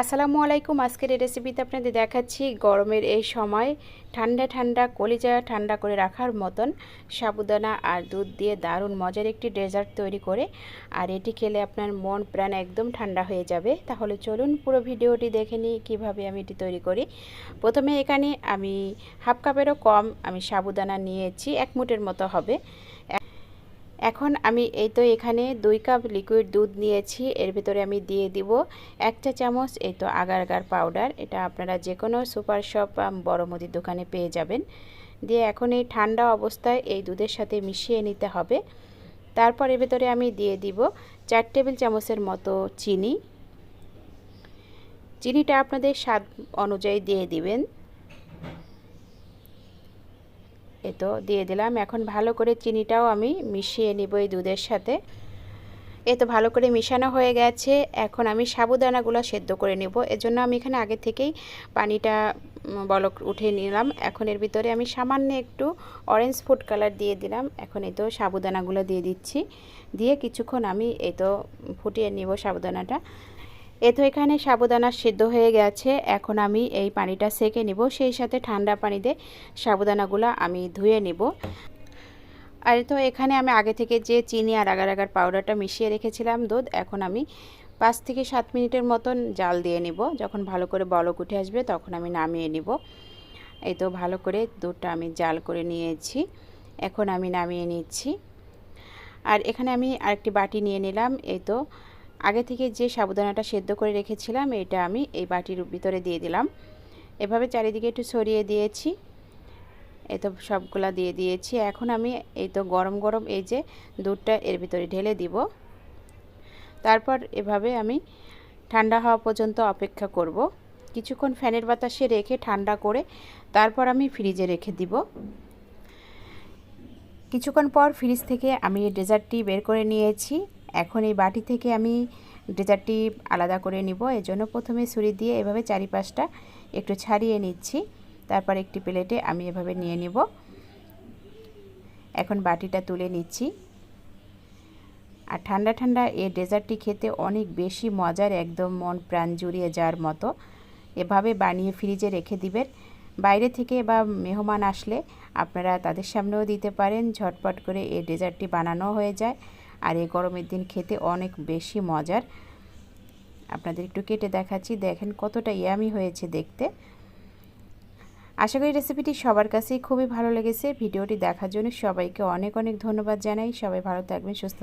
আসসালামু আলাইকুম, আজকের এই রেসিপিতে আপনাদের দেখাচ্ছি গরমের এই সময় ঠান্ডা ঠান্ডা কলিজা ঠান্ডা করে রাখার মতন সাবুদানা আর দুধ দিয়ে দারুণ মজার একটি ডেজার্ট তৈরি করে। আর এটি খেলে আপনার মন, প্রাণ একদম ঠান্ডা হয়ে যাবে। তাহলে চলুন পুরো ভিডিওটি দেখে নিই কীভাবে আমি এটি তৈরি করি। প্রথমে এখানে আমি হাফ কাপেরও কম আমি সাবুদানা নিয়েছি, এক মুটের মতো হবে। এখন আমি এই তো এখানে দুই কাপ লিকুইড দুধ নিয়েছি, এর ভিতরে আমি দিয়ে দিব একটা চামচ এই তো আগার আগার পাউডার এটা আপনারা যে কোনো সুপার শপ বড় মুদির দোকানে পেয়ে যাবেন। দিয়ে এখন এই ঠান্ডা অবস্থায় এই দুধের সাথে মিশিয়ে নিতে হবে। তারপর এর ভিতরে আমি দিয়ে দিব চার টেবিল চামচের মতো চিনি। চিনিটা আপনাদের স্বাদ অনুযায়ী দিয়ে দিবেন। এ তো দিয়ে দিলাম। এখন ভালো করে চিনিটাও আমি মিশিয়ে নিব এই দুধের সাথে। এ তো ভালো করে মিশানো হয়ে গেছে। এখন আমি সাবুদানাগুলো সেদ্ধ করে নেব। এজন্য আমি এখানে আগে থেকেই পানিটা বলক উঠে নিলাম। এখন এর ভিতরে আমি সামান্য একটু অরেঞ্জ ফুড কালার দিয়ে দিলাম। এখন এই তো সাবুদানাগুলো দিয়ে দিচ্ছি। দিয়ে কিছুক্ষণ আমি এই তো ফুটিয়ে নিব সাবুদানাটা। এ তো এখানে সাবুদানা সিদ্ধ হয়ে গেছে। এখন আমি এই পানিটা সেকে নিব। সেই সাথে ঠান্ডা পানিতে সাবুদানাগুলো আমি ধুয়ে নিব। আর তো এখানে আমি আগে থেকে যে চিনি আর আগার আগার পাউডারটা মিশিয়ে রেখেছিলাম দুধ, এখন আমি পাঁচ থেকে সাত মিনিটের মতন জাল দিয়ে নিব। যখন ভালো করে বলক উঠে আসবে তখন আমি নামিয়ে নিব। এই তো ভালো করে দুধটা আমি জাল করে নিয়েছি। এখন আমি নামিয়ে নিচ্ছি। আর এখানে আমি আরেকটি বাটি নিয়ে নিলাম। এই তো আগে থেকে যে সাবুদানাটা সেদ্ধ করে রেখেছিলাম, এটা আমি এই বাটির ভিতরে দিয়ে দিলাম। এভাবে চারিদিকে একটু ছড়িয়ে দিয়েছি। এই তো সবগুলা দিয়ে দিয়েছি। এখন আমি এই তো গরম গরম এই যে দুধটা এর ভিতরে ঢেলে দিব। তারপর এভাবে আমি ঠান্ডা হওয়া পর্যন্ত অপেক্ষা করব। কিছুক্ষণ ফ্যানের বাতাসে রেখে ঠান্ডা করে তারপর আমি ফ্রিজে রেখে দিব। কিছুক্ষণ পর ফ্রিজ থেকে আমি ডেজার্টটি বের করে নিয়েছি। এখন এই বাটি থেকে আমি ডেজার্টটি আলাদা করে নিব। এজন্য প্রথমে ছুরি দিয়ে এভাবে চারিপাশটা একটু ছাড়িয়ে নিচ্ছি। তারপর একটি প্লেটে আমি এভাবে নিয়ে নিব। এখন বাটিটা তুলে নিচ্ছি। আর ঠান্ডা ঠান্ডা এই ডেজার্টটি খেতে অনেক বেশি মজার, একদম মন প্রাণ জুড়িয়ে যাওয়ার মতো। এভাবে বানিয়ে ফ্রিজে রেখে দিবেন। বাইরে থেকে বা মেহমান আসলে আপনারা তাদের সামনেও দিতে পারেন। ঝটপট করে এই ডেজার্টটি বানানো হয়ে যায়। আর এই গরমের দিন খেতে অনেক বেশি মজার। আপনাদের একটু কেটে দেখাচ্ছি, দেখেন কতটা ইয়ামি হয়েছে দেখতে। আশা করি রেসিপিটি সবার কাছেই খুবই ভালো লেগেছে। ভিডিওটি দেখার জন্য সবাইকে অনেক অনেক ধন্যবাদ জানাই। সবাই ভালো থাকবেন, সুস্থ